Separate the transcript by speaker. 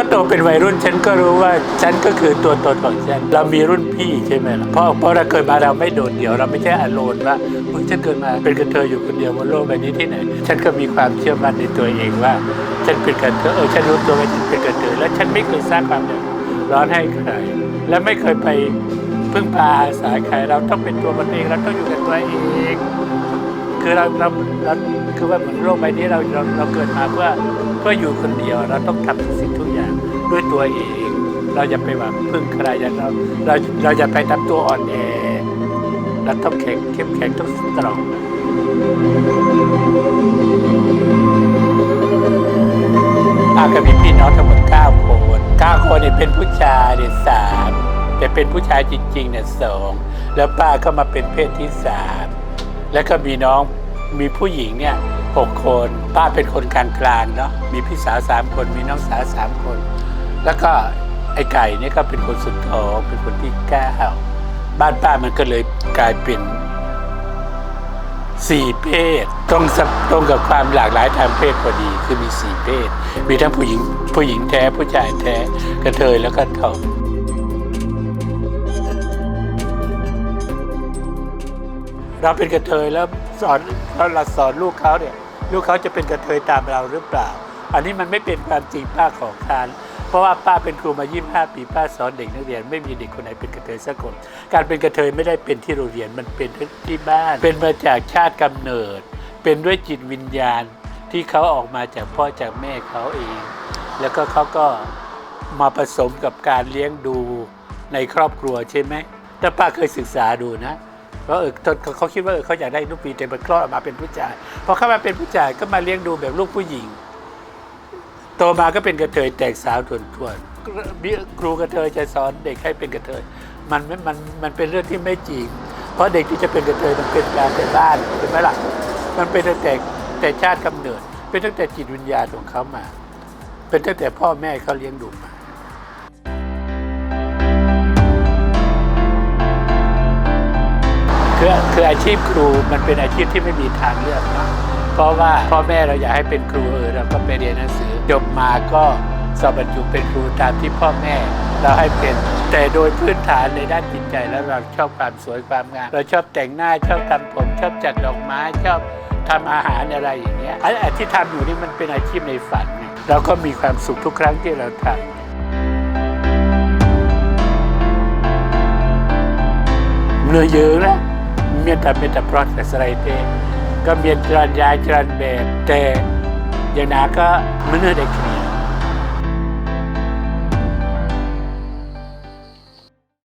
Speaker 1: ก็โตเป็นวัยรุ่น ฉันก็รู้ว่าฉันก็คือตัวตนของฉัน เรามีรุ่นพี่ใช่ไหมล่ะเพราะเพราะเราเกิดมาเราไม่โดดเดี่ยวเราไม่ใช่อโลนว่ามึงฉันเกิดมาเป็นกระเทยอยู่คนเดียวบนโลกใบนี้ที่ไหน ฉันก็มีความเชื่อมั่นในตัวเองว่า ฉันเป็นกระเทยเออฉันรู้ตัวว่าฉันเป็นกระเทยและฉันไม่เคยสร้างความเดือดร้อนให้ใครและไม่เคยไปพึ่งพาอาศัยใครเราต้องเป็นตัวมันเองเราต้องอยู่กับตัวเองคือเราเราเราคือว่าเหมือนโลกใบนี้เราเราเราเกิดมาเพื่อเพื่ออยู่คนเดียวเราต้องทำสิ่งทุก ด้วยตัวเอง เราอย่าไปหวังพึ่งใครอย่าเราเราเราอย่าไปทำตัวอ่อนแอเราต้องแข็งเข้มแข็งต้องสตรองป้าก็มีพี่น้องทั้งหมด9คน9คนเนี่ยเป็นผู้ชายเนี่ยสามแต่เป็นผู้ชายจริงๆเนี่ยสองแล้วป้าก็มาเป็นเพศที่สามแล้วก็มีน้องมีผู้หญิงเนี่ยหกคน ป้าเป็นคนกลางกลางๆเนาะมีพี่สาวสามคน มีน้องสาวสามคน แล้วก็ไอ้ไก่เนี่ยก็เป็นคนสุดท้องเป็นคนที่เก้าบ้านป้ามันก็เลยกลายเป็นสี่เพศตรงตรงกับความหลากหลายทางเพศพอดีคือมีสี่เพศ มีทั้งผู้หญิงผู้หญิงแท้ผู้ชายแท้กระเทยแล้วก็ทอมเราเป็นกระเทยแล้วสอนแล้วเราสอนลูกเขาเนี่ยลูกเขาจะเป็นกระเทยตามเราหรือเปล่า อันนี้มันไม่เป็นความจริงป้าของคาน เพราะว่าป้าเป็นครูมา 25 ปีป้าสอนเด็กนักเรียน ไม่มีเด็กคนไหนเป็นกระเทยสักคน การเป็นกระเทยไม่ได้เป็นที่โรงเรียนมันเป็นที่บ้าน เป็นมาจากชาติกำเนิด เป็นด้วยจิตวิญญาณที่เขาออกมาจากพ่อจากแม่เขาเอง แล้วก็เขาก็มาผสมกับการเลี้ยงดูในครอบครัวใช่ไหมถ้าป้าเคยศึกษาดูนะว่าเออตนเขาคิดว่าเออเขาอยากได้ลูกปีแต่มันคลอดออกมาเป็นผู้ชายพอเข้ามาเป็นผู้ชายก็มาเลี้ยงดูแบบลูกผู้หญิง โตมาก็เป็นกระเทยแตกสาวทวนทวนครูกระเทยจะสอนเด็กให้เป็นกระเทยมันมันมันเป็นเรื่องที่ไม่จริง เพราะเด็กที่จะเป็นกระเทยมันเป็นการแต่บ้านใช่ไหมล่ะมันเป็นตั้งแต่แต่ชาติกำเนิด เป็นตั้งแต่จิตวิญญาณของเขามา เป็นตั้งแต่พ่อแม่เขาเลี้ยงดูมาคือคืออาชีพครูมันเป็นอาชีพที่ไม่มีทางเลือกเนอะเพราะว่าพ่อแม่เราอยากให้เป็นครูเออเราก็ไปเรียนหนังสือ จบมาก็สอบบรรจุเป็นครูตามที่พ่อแม่เราให้เป็น แต่โดยพื้นฐานในด้านจิตใจแล้วเราชอบความสวยความงามเราชอบแต่งหน้าชอบทำผมชอบจัดดอกไม้ชอบทำอาหารอะไรอย่างเงี้ยไอ้อ้ที่ทำอยู่นี่มันเป็นอาชีพในฝัน เราก็มีความสุขทุกครั้งที่เราทำ Menurut je lah Mian tak mian tak proses raite Kan mian jalan jaya jalan be Te Yang nak ke ja, Naka münürdekini